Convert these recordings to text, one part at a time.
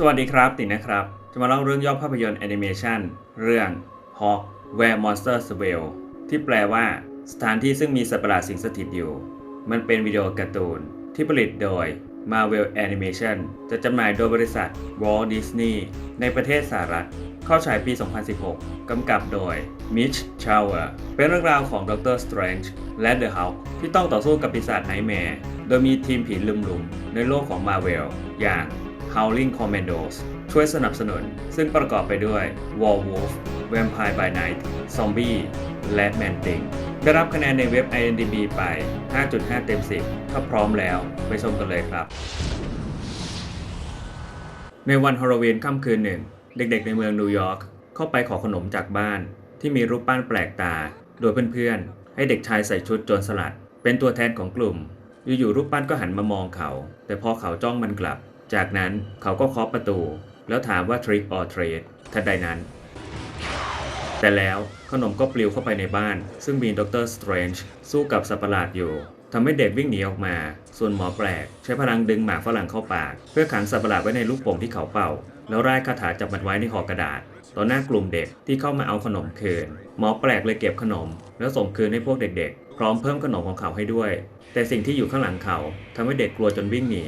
สวัสดีครับตินนะครับ จะมาเล่าเรื่องย่อภาพยนตร์แอนิเมชันเรื่อง Hawk Where Monsters Dwell ที่แปลว่า สถานที่ซึ่งมีสัตว์ประหลาดสิงสถิตอยู่ มันเป็นวิดีโอการ์ตูน ที่ผลิตโดย Marvel Animation จะจำหน่ายโดยบริษัท Walt Disney ในประเทศสหรัฐ เข้าฉายปี 2016 กำกับโดย Mitch Chower เป็นเรื่องราวของ Doctor Strange และ The Hulk ที่ต้องต่อสู้กับปีศาจไนท์แมร์โดยมีทีมผีลุมๆในโลกของ Marvel อย่าง Howling Commandos ช่วยสนับสนุน ซึ่งประกอบไปด้วย Werewolf Vampire by Night Zombie และ Man Thing ได้รับคะแนนในเว็บ IMDb ไป 5.5 เต็ม 10 ถ้าพร้อมแล้วไปชมกันเลยครับ ในวันฮาโลวีนค่ำคืนหนึ่ง เด็กๆ ในเมืองนิวยอร์กเข้าไปขอขนมจากบ้านที่มีรูปปั้นแปลกตา โดยเพื่อนๆ ให้เด็กชายใส่ชุดโจรสลัด เป็นตัวแทนของกลุ่ม อยู่ๆรูปปั้นก็หันมามองเขา แต่พอเขาจ้องมันกลับ จากนั้นเขาก็เคาะประตู แล้วถามว่า trick or treat ทันใดนั้น แต่แล้วขนมก็ปลิวเข้าไปในบ้าน ซึ่งมีด็อกเตอร์สเตรนจ์สู้กับสัตว์ประหลาดอยู่ทำให้เด็กวิ่งหนีออกมา ส่วนหมอแปลก ใช้พลังดึงหมาฝรั่งเข้าปาก เพื่อขังสัตว์ประหลาดไว้ในลูกโป่งที่เขาเป่า แล้วร่ายคาถาจับมันไว้ในห่อกระดาษ ต่อหน้ากลุ่มเด็กที่เข้ามาเอาขนมคืน หมอแปลกเลยเก็บขนม แล้วส่งคืนให้พวกเด็กๆ พร้อมเพิ่มขนมของเขาให้ด้วย แต่สิ่งที่อยู่ข้างหลังเขาทำให้เด็กกลัวจนวิ่งหนี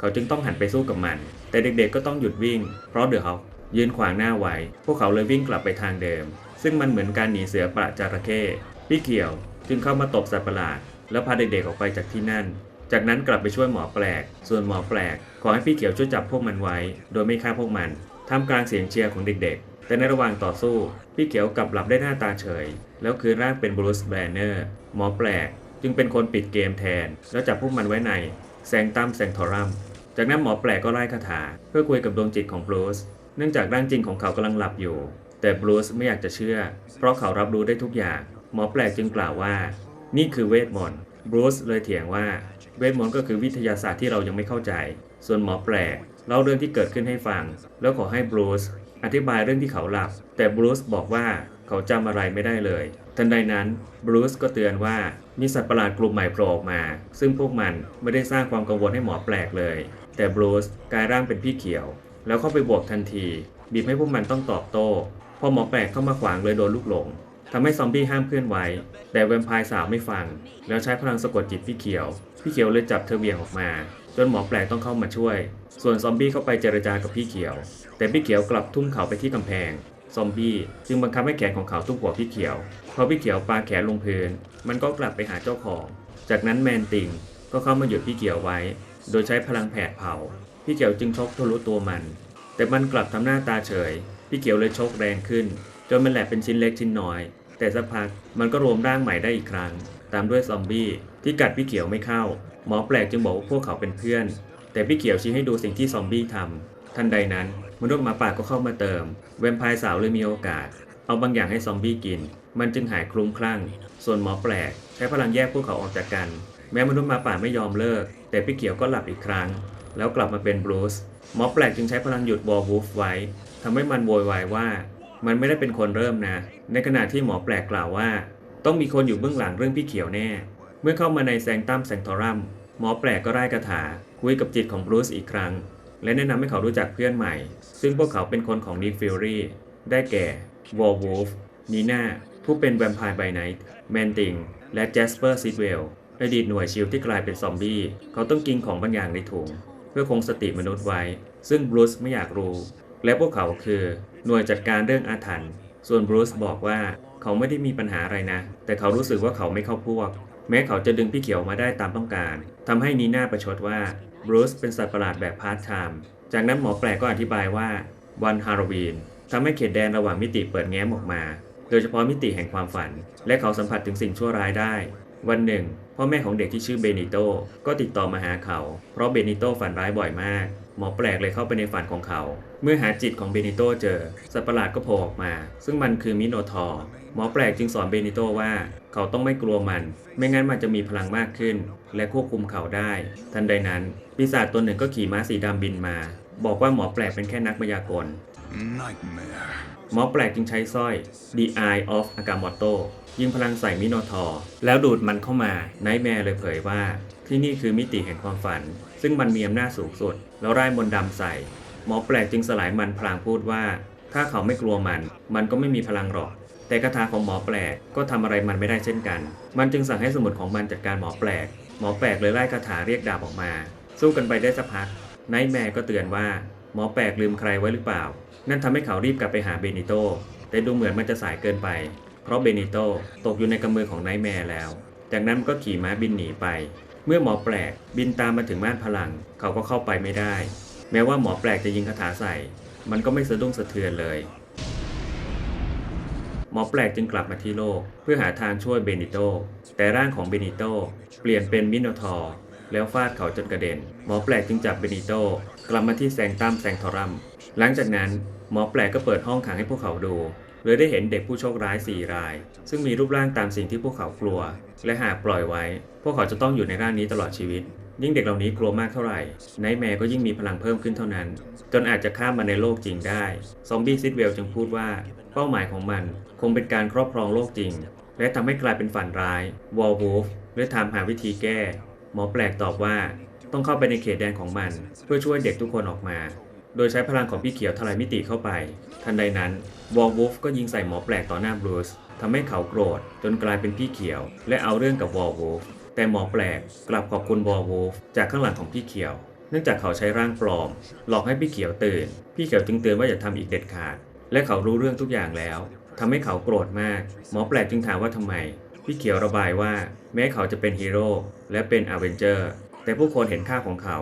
เขาจึงต้องหันไปสู้กับมัน แต่เด็กๆก็ต้องหยุดวิ่ง เพราะเดือดเขายืนขวางหน้าไว้ พวกเขาเลยวิ่งกลับไปทางเดิม ซึ่งมันเหมือนการหนีเสือป่าจระเข้พี่เขียวจึงเข้ามาตบสัตว์ประหลาด แล้วพาเด็กๆออกไปจากที่นั่น จากนั้นกลับไปช่วยหมอแปลก ส่วนหมอแปลก ขอให้พี่เขียวช่วยจับพวกมันไว้ โดยไม่ฆ่าพวกมันท่ามกลางเสียงเชียร์ของเด็กๆ แต่ในระหว่างต่อสู้ พี่เขียวกลับหลับได้หน้าตาเฉย แล้วคืนร่างเป็นบรูซแบนเนอร์ หมอแปลก จึงเป็นคนปิดเกมแทน แล้วจับพวกมันไว้ในแซงตั้มแซงทอรัม จากนั้นหมอแปลกก็ไล่คาถา เพื่อคุยกับดวงจิตของบรูซเนื่องจากร่างจริงของเขากำลังหลับอยู่ แต่บรูซไม่อยากจะเชื่อ เพราะเขารับรู้ได้ทุกอย่าง หมอแปลกจึงกล่าวว่า นี่คือเวทมนต์บรูซเลยเถียงว่า เวทมนต์ก็คือวิทยาศาสตร์ที่เรายังไม่เข้าใจ ส่วนหมอแปลกเล่าเรื่องที่เกิดขึ้นให้ฟัง แล้วขอให้บรูซอธิบายเรื่องที่เขาหลับ แต่บรูซบอกว่าเขาจำอะไรไม่ได้เลย ทันใดนั้นบรูซก็เตือนว่ามีสัตว์ประหลาดกลุ่มใหม่โผล่ออกมา ซึ่งพวกมันไม่ได้สร้างความกังวลให้หมอแปลกเลย แต่บรูซกลายร่างเป็นพี่เขียว แล้วเข้าไปบวกทันที บีบให้พวกมันต้องตอบโต้ พอหมอแปลกเข้ามาขวางเลยโดนลูกหลงทำให้ซอมบี้ห้ามเคลื่อนไหวแต่แวมไพร์สาวไม่ฟัง แล้วใช้พลังสะกดจิตพี่เขียว พี่เขียวเลยจับเธอเบี่ยงออกมา จนหมอแปลกต้องเข้ามาช่วย ส่วนซอมบี้เข้าไปเจรจากับพี่เขียว แต่พี่เขียวกลับทุ่มเขาไปที่กำแพง ซอมบี้จึงบังคับให้แขนของเขาทุบหัวพี่เขียว อพี่เขียวปาแขนลงพื้น มันก็กลับไปหาเจ้าของ จากนั้นแมนติงก็เข้ามาหยุดพี่เขียวไว้ โดยใช้พลังแผดเผา พี่เขียวจึงชกทะลุตัวมัน แต่มันกลับทำหน้าตาเฉย พี่เขียวเลยชกแรงขึ้น จนมันแหลกเป็นชิ้นเล็กชิ้นน้อย แต่สักพักมันก็รวมร่างใหม่ได้อีกครั้ง ตามด้วยซอมบี้ที่กัดพี่เขียวไม่เข้า หมอแปลกจึงบอกว่าพวกเขาเป็นเพื่อน แต่พี่เขียวชี้ให้ดูสิ่งที่ซอมบี้ทำทันใดนั้นมนุษย์หมาป่าก็เข้ามาเติม แวมไพร์สาวเลยมีโอกาส เอาบางอย่างให้ซอมบี้กิน มันจึงหายคลุ้มคลั่ง ส่วนหมอแปลก ใช้พลังแยกพวกเขาออกจากกัน แม้มนุษย์มาป่าไม่ยอมเลิก แต่พี่เขียวก็หลับอีกครั้ง แล้วกลับมาเป็นบรูซหมอแปลกจึงใช้พลังหยุดวอลวูฟไว้ทำให้มันโวยวายว่า มันไม่ได้เป็นคนเริ่มนะ ในขณะที่หมอแปลกกล่าวว่า ต้องมีคนอยู่เบื้องหลังเรื่องพี่เขียวแน่ เมื่อเข้ามาในแซงตัมแซงทอรัมหมอแปลกก็ไร้คาถาคุยกับจิตของบรูซอีกครั้ง และแนะนำให้เขารู้จักเพื่อนใหม่ ซึ่งพวกเขาเป็นคนของนิกฟิลลี่ได้แก่วอลวูฟนีน่า ผู้เป็นแวมไพร์ไบไนท์แมนติง และแจสเปอร์ซิดเวลอดีตหน่วยชิลที่กลายเป็นซอมบี้ เขาต้องกินของบางอย่างในถุง เพื่อคงสติมนุษย์ไว้ ซึ่งบรูซไม่อยากรู้ และพวกเขาคือ หน่วยจัดการเรื่องอาถรรพ์ส่วนบรูซบอกว่าเขาไม่ได้มีปัญหาอะไรนะ แต่เขารู้สึกว่าเขาไม่เข้าพวก แม้เขาจะดึงพี่เขียวมาได้ตามต้องการทำให้นีน่าประชดว่าบรูซเป็นสัตว์ประหลาดแบบพาร์ทไทม์จากนั้นหมอแปลกก็อธิบายว่าวันฮาโลวีนทำให้เขตแดนระหว่างมิติเปิดแง้มออกมา โดยเฉพาะมิติแห่งความฝัน และเขาสัมผัสถึงสิ่งชั่วร้ายได้ วันหนึ่ง พ่อแม่ของเด็กที่ชื่อเบนิโตก็ติดต่อมาหาเขา เพราะเบนิโตฝันร้ายบ่อยมาก หมอแปลกเลยเข้าไปในฝันของเขา เมื่อหาจิตของเบนิโตเจอ สัตว์ประหลาดก็โผล่ออกมา ซึ่งมันคือมิโนทอร์หมอแปลกจึงสอนเบนิโตว่า เขาต้องไม่กลัวมัน ไม่งั้นมันจะมีพลังมากขึ้น และควบคุมเขาได้ ทันใดนั้นปีศาจตัวหนึ่งก็ขี่ม้าสีดำบินมา บอกว่าหมอแปลกเป็นแค่นักมายากล มอแปลกจึงใช้สร้อย The Eye of Agamotto ยิงพลังใส่มิโนทอร์แล้วดูดมันเข้ามาไนท์แมร์เลยเผยว่า ที่นี่คือมิติแห่งความฝัน ซึ่งมันมีอำนาจสูงสุด แล้วร่มนดำใส่หมอแปลกจึงสลายมันพลางพูดว่า ถ้าเขาไม่กลัวมัน มันก็ไม่มีพลังหรอก แต่คาถาของหมอแปลกก็ทำอะไรมันไม่ได้เช่นกัน มันจึงสั่งให้สมุดของมันจัดการหมอแปลก หมอแปลกเลยไล่คาถาเรียกดาบออกมา สู้กันไปได้สักพักไนท์แมร์ก็เตือนว่า หมอแปลกลืมใครไว้หรือเปล่า นั่นทำให้เขารีบกลับไปหาเบนิโตแต่ดูเหมือนมันจะสายเกินไป เพราะเบนิโตตกอยู่ในกำมือของไนท์แมร์แล้ว จากนั้นก็ขี่ม้าบินหนีไป เมื่อหมอแปลกบินตามมาถึงม่านพลัง เขาก็เข้าไปไม่ได้ แม้ว่าหมอแปลกจะยิงคาถาใส่ มันก็ไม่สะดุ้งสะเทือนเลย หมอแปลกจึงกลับมาที่โลก เพื่อหาทางช่วยเบนิโต แต่ร่างของเบนิโตเปลี่ยนเป็นมิโนทอร์แล้วฟาดเขาจนกระเด็น หมอแปลกจึงจับเบนิโตกลับมาที่แซงตัมแซงทอรัม หลังจากนั้นหมอแปลกก็เปิดห้องขังให้พวกเขาดูเลยได้เห็นเด็กผู้โชคร้าย 4 ราย ซึ่งมีรูปร่างตามสิ่งที่พวกเขากลัว และหากปล่อยไว้ พวกเขาจะต้องอยู่ในร่างนี้ตลอดชีวิต ยิ่งเด็กเหล่านี้กลัวมากเท่าไหร่ไนท์แมร์ก็ยิ่งมีพลังเพิ่มขึ้นเท่านั้น จนอาจจะข้ามมาในโลกจริงได้ซอมบี้ซิดเวลจึงพูดว่า เป้าหมายของมันคงเป็นการครอบครองโลกจริง และทำให้กลายเป็นฝันร้ายวอลวูฟหรือทำหาวิธีแก้ หมอแปลกตอบว่า ต้องเข้าไปในเขตแดนของมัน เพื่อช่วยเด็กทุกคนออกมา โดยใช้พลังของพี่เขียวทลายมิติเข้าไป ทันใดนั้นวอลวูฟก็ยิงใส่หมอแปลกต่อหน้าบรูซทำให้เขาโกรธจนกลายเป็นพี่เขียว และเอาเรื่องกับวอลวูฟแต่หมอแปลกกลับขอบคุณวอลวูฟจากข้างหลังของพี่เขียว เนื่องจากเขาใช้ร่างปลอม หลอกให้พี่เขียวตื่น พี่เขียวจึงเตือนว่าอย่าทำอีกเด็ดขาด และเขารู้เรื่องทุกอย่างแล้วทำให้เขาโกรธมาก หมอแปลกจึงถามว่าทำไม พี่เขียวระบายว่า แม้เขาจะเป็นฮีโร่และเป็นอเวนเจอร์แต่ผู้คนเห็นค่าของเขา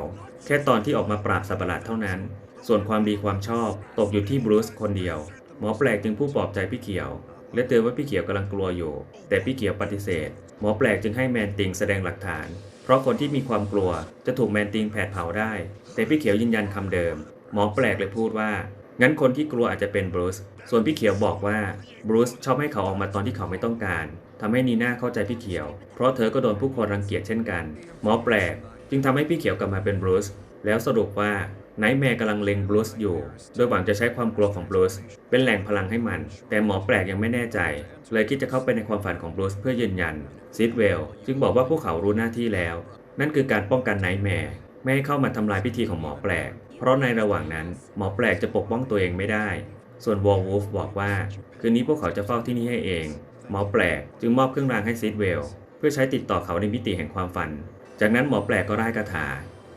แค่ตอนที่ออกมาปราบสัตว์ประหลาดเท่านั้น ส่วนความดีความชอบตกอยู่ที่บรูซคนเดียว หมอแปลกจึงผู้ปลอบใจพี่เขียว และเตือนว่าพี่เขียวกำลังกลัวอยู่ แต่พี่เขียวปฏิเสธ หมอแปลกจึงให้แมนติงแสดงหลักฐาน เพราะคนที่มีความกลัวจะถูกแมนติงแผดเผาได้ แต่พี่เขียวยืนยันคำเดิม หมอแปลกเลยพูดว่า งั้นคนที่กลัวอาจจะเป็นบรูซส่วนพี่เขียวบอกว่าบรูซชอบให้เขาออกมาตอนที่เขาไม่ต้องการทำให้นีน่าเข้าใจพี่เขียว เพราะเธอก็โดนผู้คนรังเกียจเช่นกัน หมอแปลก จึงทำให้พี่เขียวกลับมาเป็นบรูซแล้วสรุปว่า ไนท์แมร์กำลังเล็งบรูซอยู่ โดยหวังจะใช้ความกลัวของบรูซเป็นแหล่งพลังให้มัน แต่หมอแปลกยังไม่แน่ใจ เลยคิดจะเข้าไปในความฝันของบรูซเพื่อยืนยันซิดเวลจึงบอกว่าพวกเขารู้หน้าที่แล้ว นั่นคือการป้องกันไนท์แมร์ไม่ให้เข้ามาทำลายพิธีของหมอแปลก เพราะในระหว่างนั้นหมอแปลกจะปกป้องตัวเองไม่ได้ ส่วนวอลวูฟบอกว่า คืนนี้พวกเขาจะเฝ้าที่นี่ให้เอง หมอแปลกจึงมอบเครื่องรางให้ซิดเวลเพื่อใช้ติดต่อเขาในมิติแห่งความฝัน จากนั้นหมอแปลกก็ร่ายคาถา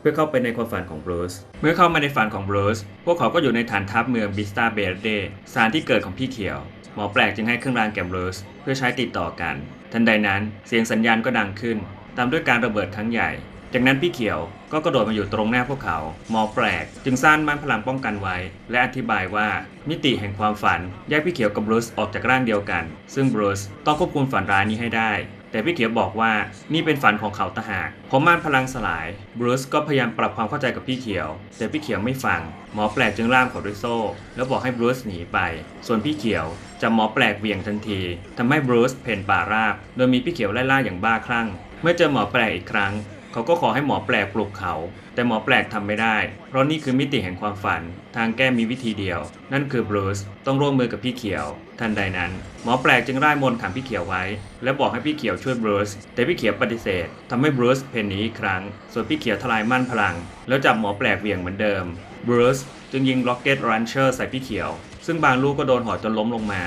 เพื่อเข้าไปในความฝันของบรูซเมื่อเข้ามาในฝันของบรูซพวกเขาก็อยู่ในฐานทัพเมืองบิสตาเบรเดสานที่เกิดของพี่เขียว หมอแปลกจึงให้เครื่องรางแก่บรูซเพื่อใช้ติดต่อกัน ทันใดนั้นเสียงสัญญาณก็ดังขึ้น ตามด้วยการระเบิดครั้งใหญ่ จากนั้นพี่เขียวก็กระโดดมาอยู่ตรงหน้าพวกเขา หมอแปลก จึงสร้างม่านพลังป้องกันไว้ และอธิบายว่ามิติแห่งความฝันแยกพี่เขียวกับบรูซออกจากร่างเดียวกัน ซึ่งบรูซต้องควบคุมฝันร้ายนี้ให้ได้ แต่พี่เขียวบอกว่านี่เป็นฝันของเขาตะหากพอม่านพลังสลายบรูซก็พยายามปรับความเข้าใจกับพี่เขียว แต่พี่เขียวไม่ฟัง หมอแปลกจึงล่ามเขาด้วยโซ่ แล้วบอกให้บรูซหนีไป ส่วนพี่เขียวจับหมอแปลกเวี่ยงทันทีทำให้บรูซเพ่นป่าราบ โดยมีพี่เขียวไล่ล่าอย่างบ้าคลั่ง เมื่อเจอหมอแปลกอีกครั้ง เขาก็ขอให้หมอแปลกปลุกเขา แต่หมอแปลกทำไม่ได้ เพราะนี่คือมิติแห่งความฝัน ทางแก้มีวิธีเดียว นั่นคือบรูซต้องร่วมมือกับพี่เขียว ทันใดนั้น หมอแปลกจึงร่ายมนต์ขังพี่เขียวไว้ และบอกให้พี่เขียวช่วยบรูซแต่พี่เขียวปฏิเสธทำให้บรูซเพนนีอีกครั้ง ส่วนพี่เขียวทลายมั่นพลัง แล้วจับหมอแปลกเหวี่ยงเหมือนเดิมบรูซจึงยิงล็อกเก็ตรันเชอร์ใส่พี่เขียว ซึ่งบางลูกก็โดนหอจนล้มลงมา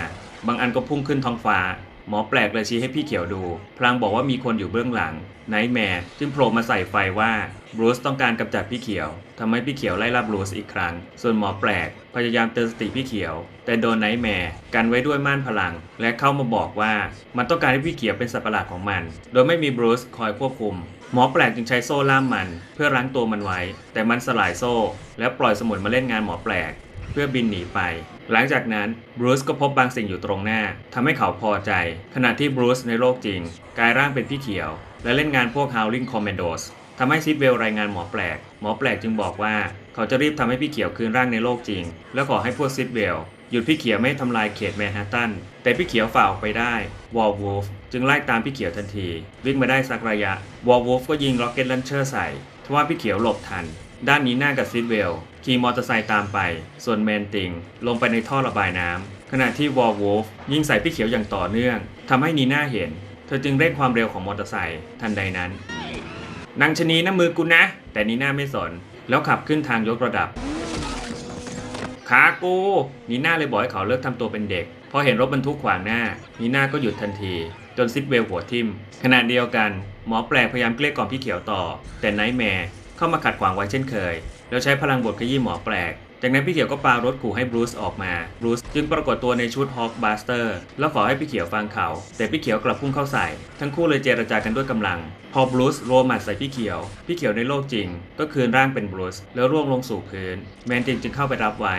บางอันก็พุ่งขึ้นท้องฟ้า หมอแปลกเลยชี้ให้พี่เขียวดู พลางบอกว่ามีคนอยู่เบื้องหลังไนท์แมร์จึงโผล่มาใส่ไฟว่าบรูซต้องการกำจัดพี่เขียวทำให้พี่เขียวไล่ล่าบรูซอีกครั้ง ส่วนหมอแปลกพยายามเตือนสติพี่เขียว แต่โดนไนท์แมร์กันไว้ด้วยม่านพลัง และเข้ามาบอกว่ามันต้องการให้พี่เขียวเป็นสัตว์ประหลาดของมัน โดยไม่มีบรูซคอยควบคุม หมอแปลกจึงใช้โซ่ล่ามมัน เพื่อรั้งตัวมันไว้ แต่มันสลายโซ่ และปล่อยสมุนมาเล่นงานหมอแปลก เพื่อบินหนีไป หลังจากนั้นบรูซก็พบบางสิ่งอยู่ตรงหน้าทำให้เขาพอใจ ขณะที่บรูซในโลกจริง กลายร่างเป็นพี่เขียว และเล่นงานพวก Howling Commandos ทำให้ซิดเวลรายงานหมอแปลก หมอแปลกจึงบอกว่า เขาจะรีบทำให้พี่เขียวคืนร่างในโลกจริง แล้วขอให้พวกซิดเวลหยุดพี่เขียวไม่ให้ทำลายเขตแมนฮัตตัน แต่พี่เขียวฝ่าออกไปได้ วอลวูฟจึงไล่ตามพี่เขียวทันที วิ่งมาได้สักระยะ วอลวูฟก็ยิงล็อกเก็ตลันเชอร์ใส่ ทว่าพี่เขียวหลบทัน ด้านนี้หน้ากับซิดเวล ขี่มอเตอร์ไซค์ตามไป ส่วนแมนติงลงไปในท่อระบายน้ำขณะที่วอลวูฟยิงใส่พี่เขียวอย่างต่อเนื่องทำให้นีน่าเห็น เธอจึงเร่งความเร็วของมอเตอร์ไซค์ทันใดนั้นนางชะนีน้ำมือกูนะ แต่นีน่าไม่สน แล้วขับขึ้นทางยกระดับขากูนีน่าเลยบอกให้เขาเลิกทำตัวเป็นเด็ก พอเห็นรถบรรทุกขวางหน้านีน่าก็หยุดทันที จนซิดเวลหัวทิ่มขณะเดียวกัน หมอแปลกพยายามเกลี้ยกล่อมพี่เขียวต่อ แต่ไนท์แมร์เข้ามาขัดขวางไว้เช่นเคย แล้วใช้พลังบทขยี้หมอแปลก จากนั้นพี่เขียวก็ปารถขู่ให้บรูซออกมา บรูซจึงปรากฏตัวในชุดฮอ k บ a สเตอร์แล้วขอให้พี่เขียวฟังเขา แต่พี่เขียวกลับพุ่งเข้าใส่ ทั้งคู่เลยเจรจากันด้วยกำลัง พอบรูซโรมัดใส่พี่เขียว พี่เขียวในโลกจริง ก็คืนร่างเป็นบรูซแล้วร่วงลงสู่พื้น แมนตินจึงเข้าไปรับไว้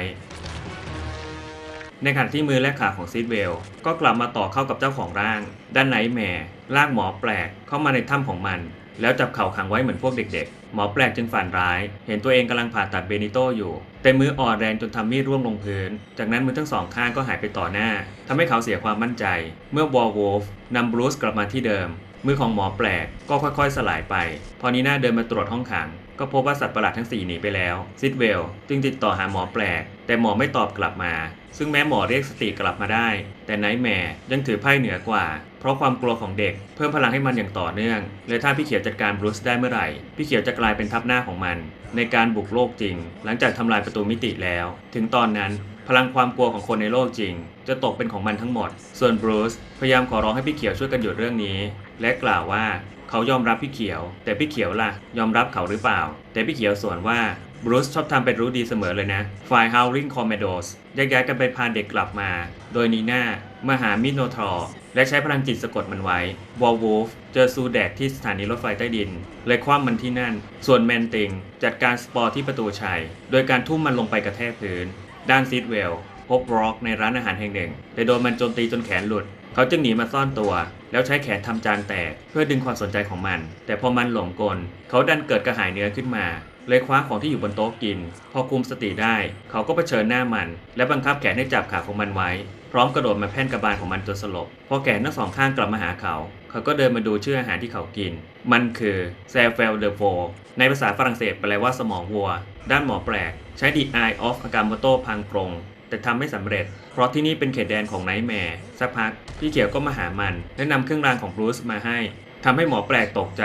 ในขณะที่มือและขาของซีดเวล ก็กลับมาต่อเข้ากับเจ้าของร่าง ด้านไนท์แมร์ลากหมอแปลกเข้ามาในถ้ำของมัน แล้วจับเข่าขังไว้เหมือนพวกเด็กๆ หมอแปลกจึงฝันร้าย เห็นตัวเองกำลังผ่าตัดเบนิโตอยู่ แต่มืออ่อนแรงจนทำมีดร่วงลงพื้น จากนั้นมือทั้งสองข้างก็หายไปต่อหน้าทำให้เขาเสียความมั่นใจ เมื่อวอลโวฟนำบรูซกลับมาที่เดิม มือของหมอแปลกก็ค่อยๆ สลายไป พอนีน่าเดินมาตรวจห้องขัง ก็พบว่าสัตว์ประหลาดทั้ง 4 หนีไปแล้ว ซิดเวลจึงติดต่อหาหมอแปลก แต่หมอไม่ตอบกลับมา ซึ่งแม้หมอเรียกสติกลับมาได้ แต่ไนท์แมร์ยังถือไพ่เหนือกว่า เพราะความกลัวของเด็กเพิ่มพลังให้มันอย่างต่อเนื่องเลยถ้าพี่เขียวจัดการบรูซได้เมื่อไหร่ พี่เขียวจะกลายเป็นทัพหน้าของมัน ในการบุกโลกจริง หลังจากทำลายประตูมิติแล้ว ถึงตอนนั้นพลังความกลัวของคนในโลกจริง จะตกเป็นของมันทั้งหมด ส่วนบรูซพยายามขอร้องให้พี่เขียวช่วยกันหยุดเรื่องนี้ และกล่าวว่า เขายอมรับพี่เขียว แต่พี่เขียวล่ะ ยอมรับเขาหรือเปล่า แต่พี่เขียวสวนว่าบรูซชอบทำเป็นรู้ดีเสมอเลยนะ ฝ่าย Howling Commandos แยกย้ายกันไปพาเด็กกลับมา โดยนีน่ามาหามิโนทรอร์และใช้พลังจิตสะกดมันไว้วอลวูฟเจอซูแดกที่สถานีรถไฟใต้ดิน เลยคว้ามันที่นั่น ส่วนแมนติง จัดการสปอร์ที่ประตูชัย โดยการทุ่มมันลงไปกระแทกพื้น ด้านซิดเวลพบร็อกในร้านอาหารแห่งหนึ่งแต่โดนมันโจมตีจนแขนหลุด เขาจึงหนีมาซ่อนตัว แล้วใช้แขนทำจานแตกเพื่อดึงความสนใจของมัน แต่พอมันหลงกล เขาดันเกิดกระหายเนื้อขึ้นมา เลยคว้าของที่อยู่บนโต๊ะกิน พอคุมสติได้ เขาก็เผชิญหน้ามัน และบังคับแขนให้จับขาของมันไว้ พร้อมกระโดดมาแผ่นกระบาลของมันจนสลบ พอแขนทั้งสองข้างกลับมาหาเขา เขาก็เดินมาดูชื่ออาหารที่เขากิน มันคือแซฟเฟลเดอโฟในภาษาฝรั่งเศสแปลว่าสมองวัว ด้านหมอแปลก ใช้ The Eye of Agamotto พังกรง แต่ทำไม่สำเร็จ เพราะที่นี่เป็นเขตแดนของไนท์แมร์สักพักพี่เขียวก็มาหามัน และนำเครื่องรางของบรูซมาให้ทำให้หมอแปลกตกใจ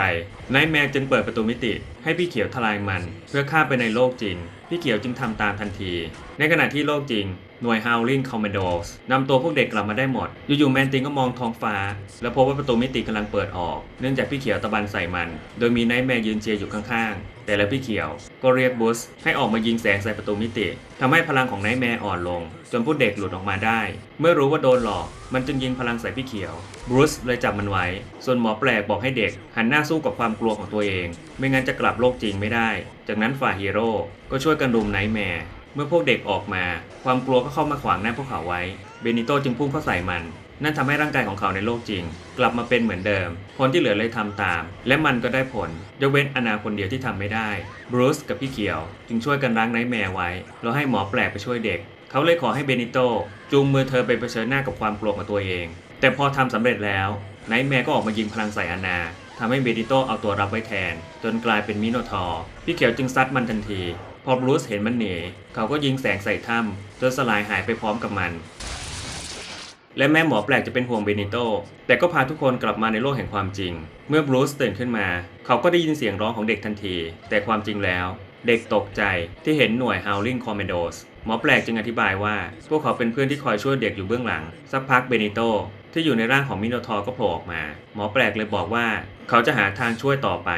ไนท์แมร์จึงเปิดประตูมิติ ให้พี่เขียวทลายมัน เพื่อข้าไปในโลกจริง พี่เขียวจึงทำตามทันที ในขณะที่โลกจริง หน่วย Howling Commandos นำตัวพวกเด็กกลับมาได้หมด อยู่ๆแมนติงก็มองท้องฟ้า แล้วพบว่าประตูมิติกำลังเปิดออก เนื่องจากพี่เขียวตะบันใส่มัน โดยมีไนท์แมร์ยืนเชียร์อยู่ข้างๆ แต่แล้วพี่เขียวก็เรียกบุสให้ออกมายิงแสงใส่ประตูมิติทำให้พลังของไนท์แมร์อ่อนลง จนผู้เด็กหลุดออกมาได้ เมื่อรู้ว่าโดนหลอก มันจึงยิงพลังใส่พี่เขียวบรูซเลยจับมันไว้ ส่วนหมอแปลกบอกให้เด็ก หันหน้าสู้กับความกลัวของตัวเอง ไม่งั้นจะกลับโลกจริงไม่ได้ จากนั้นฝ่ายฮีโร่ก็ช่วยกันรุมไนท์แมร์ เมื่อพวกเด็กออกมา ความกลัวก็เข้ามาขวางหน้าพวกเขาไว้ เบนิโตจึงพุ่งเข้าใส่มัน นั่นทำให้ร่างกายของเขาในโลกจริง กลับมาเป็นเหมือนเดิม คนที่เหลือเลยทำตาม และมันก็ได้ผล ยกเว้นอนาคนเดียวที่ทำไม่ได้ บรูซกับพี่เขียว จึงช่วยกันรั้งไนท์แมร์ไว้ แล้วให้หมอแปลกไปช่วยเด็ก เขาเลยขอให้เบนิโตจูงมือเธอไปเผชิญหน้ากับความกลัวของตัวเอง แต่พอทำสำเร็จแล้วไนท์แมร์ก็ออกมายิงพลังใส่อานาทำให้เบนิโตเอาตัวรับไว้แทน จนกลายเป็นมิโนทอร์พี่เขียวจึงซัดมันทันที พอบรูซเห็นมันหนีเขาก็ยิงแสงใส่ถ้ำจนสลายหายไปพร้อมกับมัน และแม่หมอแปลกจะเป็นห่วงเบนิโต แต่ก็พาทุกคนกลับมาในโลกแห่งความจริง เมื่อบรูซตื่นขึ้นมา เขาก็ได้ยินเสียงร้องของเด็กทันที แต่ความจริงแล้ว เด็กตกใจที่เห็นหน่วย Howling Commandos หมอแปลกจึงอธิบายว่า พวกเขาเป็นเพื่อนที่คอยช่วยเด็กอยู่เบื้องหลัง สักพักเบนิโต ที่อยู่ในร่างของมิโนทอร์ก็โผล่ออกมา หมอแปลกเลยบอกว่า เขาจะหาทางช่วยต่อไป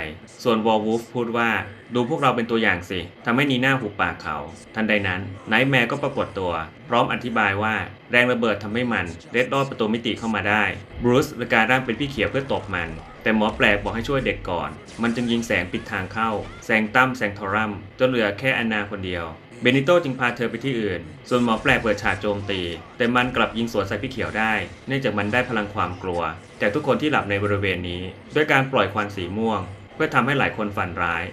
ส่วนวอลวูฟพูดว่าดูพวกเราเป็นตัวอย่างสิทำให้นีน่าหุบปากเขา ทันใดนั้นไนท์แมร์ก็ปรากฏตัว พร้อมอธิบายว่าแรงระเบิดทำให้มันเล็ดลอดประตูมิติเข้ามาได้บรูซเลยกายร่างเป็นพี่เขียวเพื่อตบมัน แต่หมอแปลกบอกให้ช่วยเด็กก่อน มันจึงยิงแสงปิดทางเข้า แสงตั้มแสงทอรัมจนเหลือแค่อนนาคนเดียว เบนิโตจึงพาเธอไปที่อื่น ส่วนหมอแปลกเปิดฉากโจมตี แต่มันกลับยิงสวนใส่พี่เขียวได้ เนื่องจากมันได้พลังความกลัว จากทุกคนที่หลับในบริเวณนี้ ด้วยการปล่อยควันสีม่วง เพื่อทำให้หลายคนฝันร้าย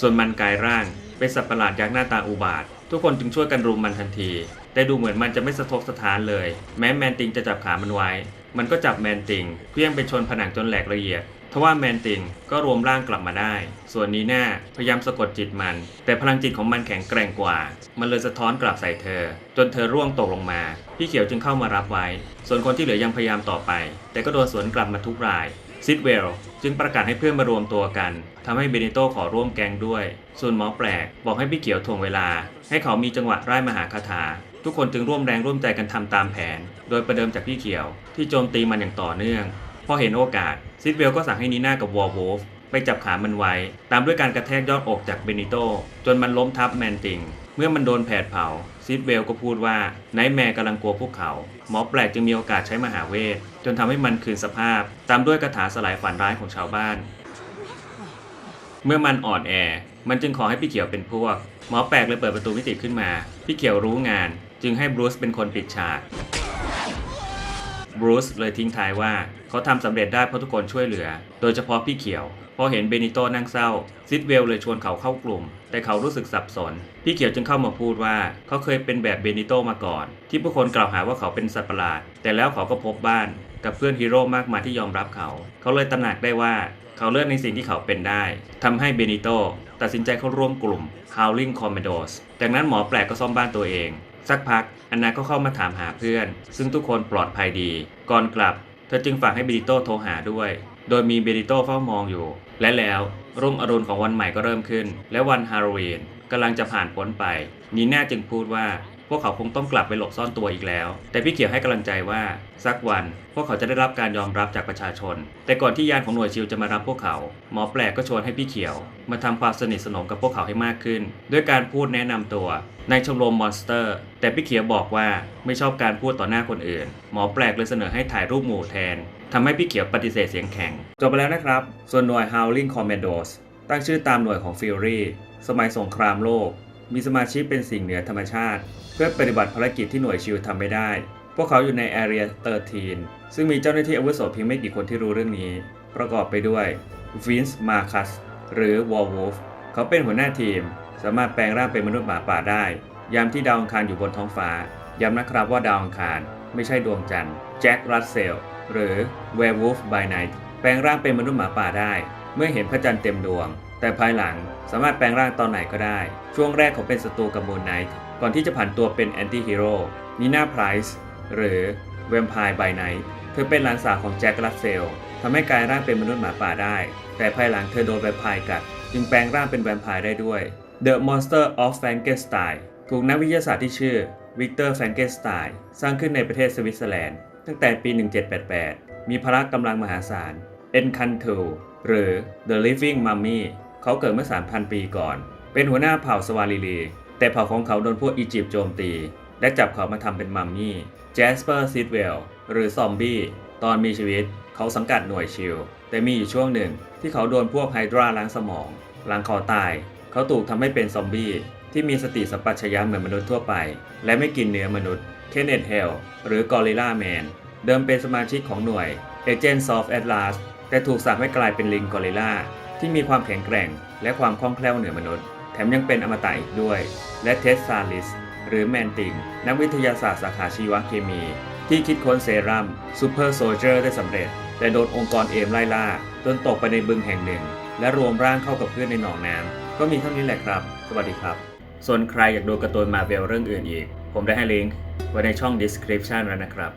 ส่วนมันกายร่าง เป็นสัตว์ประหลาดยักษ์หน้าตาอุบาท ทุกคนจึงช่วยกันรุมมันทันที แต่ดูเหมือนมันจะไม่สะทกสะท้านเลย แม้แมนติงจะจับขามันไว้ มันก็จับแมนติงเพี้ยงไปชนผนังจนแหลกละเอียด ทว่าแมนติงก็รวมร่างกลับมาได้ ส่วนนีน่าพยายามสะกดจิตมัน แต่พลังจิตของมันแข็งแกร่งกว่า มันเลยสะท้อนกลับใส่เธอ จนเธอร่วงตกลงมา พี่เขียวจึงเข้ามารับไว้ ส่วนคนที่เหลือยังพยายามต่อไป แต่ก็โดนสวนกลับมาทุกรายซิดเวลจึงประกาศให้เพื่อนมารวมตัวกันทำให้เบนิโตขอร่วมแกงด้วย ส่วนหมอแปลกบอกให้พี่เขียวถ่วงเวลา ให้เขามีจังหวะไร้มหาคาถา ทุกคนจึงร่วมแรงร่วมใจกันทำตามแผน โดยประเดิมจากพี่เขียว ที่โจมตีมันอย่างต่อเนื่อง พอเห็นโอกาสซิดเวลก็สั่งให้นีน่ากับวอลโวฟไปจับขามันไว้ ตามด้วยการกระแทกยอดอกจากเบนิโตจนมันล้มทับแมนติง เมื่อมันโดนแผดเผาซิดเวลก็พูดว่าไนท์แมร์กำลังกลัวพวกเขา หมอแปลกจึงมีโอกาสใช้มหาเวท จนทำให้มันคืนสภาพ ตามด้วยคาถาสลายฝันร้ายของชาวบ้าน เมื่อมันอ่อนแอ มันจึงขอให้พี่เขียวเป็นพวก หมอแปลกเลยเปิดประตูมิติขึ้นมา พี่เขียวรู้งาน จึงให้บรูซเป็นคนปิดฉากบรูซเลยทิ้งท้ายว่า เขาทำสำเร็จได้เพราะทุกคนช่วยเหลือ โดยเฉพาะพี่เขียว พอเห็นเบนิโตนั่งเศร้า ซิดเวลเลยชวนเขาเข้ากลุ่ม แต่เขารู้สึกสับสน พี่เขียวจึงเข้ามาพูดว่า เขาเคยเป็นแบบเบนิโตมาก่อน ที่ผู้คนกล่าวหาว่าเขาเป็นสัตว์ประหลาด แต่แล้วเขาก็พบบ้าน กับเพื่อนฮีโร่มากมายที่ยอมรับเขา เขาเลยตระหนักได้ว่าเขาเลือกในสิ่งที่เขาเป็นได้ทำให้เบนิโตตัดสินใจเข้าร่วมกลุ่ม Howling Commandos จากนั้นหมอแปลกก็ซ่อมบ้านตัวเอง สักพักอันนาก็เข้ามาถามหาเพื่อน ซึ่งทุกคนปลอดภัยดี ก่อนกลับ เธอจึงฝากให้เบริโตโทรหาด้วย โดยมีเบริโตเฝ้ามองอยู่ และแล้วรุ่งอรุณของวันใหม่ก็เริ่มขึ้น และวันฮาโลวีนกำลังจะผ่านพ้นไปนีน่าจึงพูดว่า พวกเขาคงต้องกลับไปหลบซ่อนตัวอีกแล้ว แต่พี่เขียวให้กำลังใจว่า สักวัน พวกเขาจะได้รับการยอมรับจากประชาชน แต่ก่อนที่ยานของหน่วยชิลจะมารับพวกเขา หมอแปลกก็ชวนให้พี่เขียว มาทำความสนิทสนมกับพวกเขาให้มากขึ้น ด้วยการพูดแนะนำตัวในชมรมมอนสเตอร์ แต่พี่เขียวบอกว่าไม่ชอบการพูดต่อหน้าคนอื่น หมอแปลกเลยเสนอให้ถ่ายรูปหมู่แทนทำให้พี่เขียวปฏิเสธเสียงแข็งจบไปแล้วนะครับ ส่วนหน่วย Howling Commandos ตั้งชื่อตามหน่วยของ Fury สมัยสงครามโลก มีสมาชิกเป็นสิ่งเหนือธรรมชาติ เพื่อปฏิบัติภารกิจที่หน่วยชิลทำไม่ได้ พวกเขาอยู่ใน Area 13 ซึ่งมีเจ้าหน้าที่อาวุโสเพียงไม่กี่คนที่รู้เรื่องนี้ ประกอบไปด้วย Vince Marcus หรือ Warwolf เขาเป็นหัวหน้าทีม สามารถแปลงร่างเป็นมนุษย์หมาป่าได้ ยามที่ดาวอังคารอยู่บนท้องฟ้า ย้ำนะครับว่าดาวอังคารไม่ใช่ดวงจันทร์แจ็ครัสเซลหรือ Werewolf by Night แปลงร่างเป็นมนุษย์หมาป่าได้ เมื่อเห็นพระจันทร์เต็มดวง แต่ภายหลังสามารถแปลงร่างตอนไหนก็ได้ ช่วงแรกเขาเป็นศัตรูกับมูนไนท์ก่อนที่จะผันตัวเป็นแอนตี้ฮีโร่นีน่าไพรส์หรือ Vampire by Night เธอเป็นหลานสาวของแจ็ครัสเซลทำให้กลายร่างเป็นมนุษย์หมาป่าได้ แต่ภายหลังเธอโดนแวมไพร์กัด จึงแปลงร่างเป็นแวมไพร์ได้ด้วย The Monster of Frankenstein ถูกนักวิทยาศาสตร์ที่ชื่อวิกเตอร์แฟรงเกนสไตน์สร้างขึ้นในประเทศสวิตเซอร์แลนด์ ตั้งแต่ปี 1788 มีพละกำลังมหาศาล e n c a n t o หรือ The Living Mummy เขาเกิดเมื่อ 3,000 ปีก่อน เป็นหัวหน้าเผ่าสวาลิลี แต่เผ่าของเขาโดนพวกอียิปต์โจมตี และจับเขามาทำเป็นมัมมี่แจสเปอร์ซิดเวลหรือซอมบี้ ตอนมีชีวิต เขาสังกัดหน่วยชิล แต่มีอยู่ช่วงหนึ่งที่เขาโดนพวกไฮดราล้างสมอง หลังเขาตาย เขาถูกทำให้เป็นซอมบี้ที่มีสติสัมปชัญญะเหมือนมนุษย์ทั่วไป และไม่กินเนื้อมนุษย์ เคนเนตเฮลหรือกอริลลาแมน เดิมเป็นสมาชิกของหน่วย Agents of Atlas แต่ถูกสั่งให้กลายเป็นลิงกอริลลา ที่มีความแข็งแกร่ง และความคล่องแคล่วเหนือมนุษย์ แถมยังเป็นอมตะอีกด้วย และเทสซาลิส หรือแมนติง นักวิทยาศาสตร์สาขาชีวเคมี ที่คิดค้นเซรั่มซูเปอร์โซเจอร์ได้สำเร็จ แต่โดนองค์กรเอมไล่ล่าจนตกไปในบึงแห่งหนึ่ง และรวมร่างเข้ากับเพื่อนในหนองน้ำก็มีเท่านี้แหละครับ สวัสดีครับ ส่วนใครอยากดูการ์ตูนมาเวลเรื่องอื่นอีก ผมได้ให้ลิงก์ไว้ในช่อง description แล้วนะครับ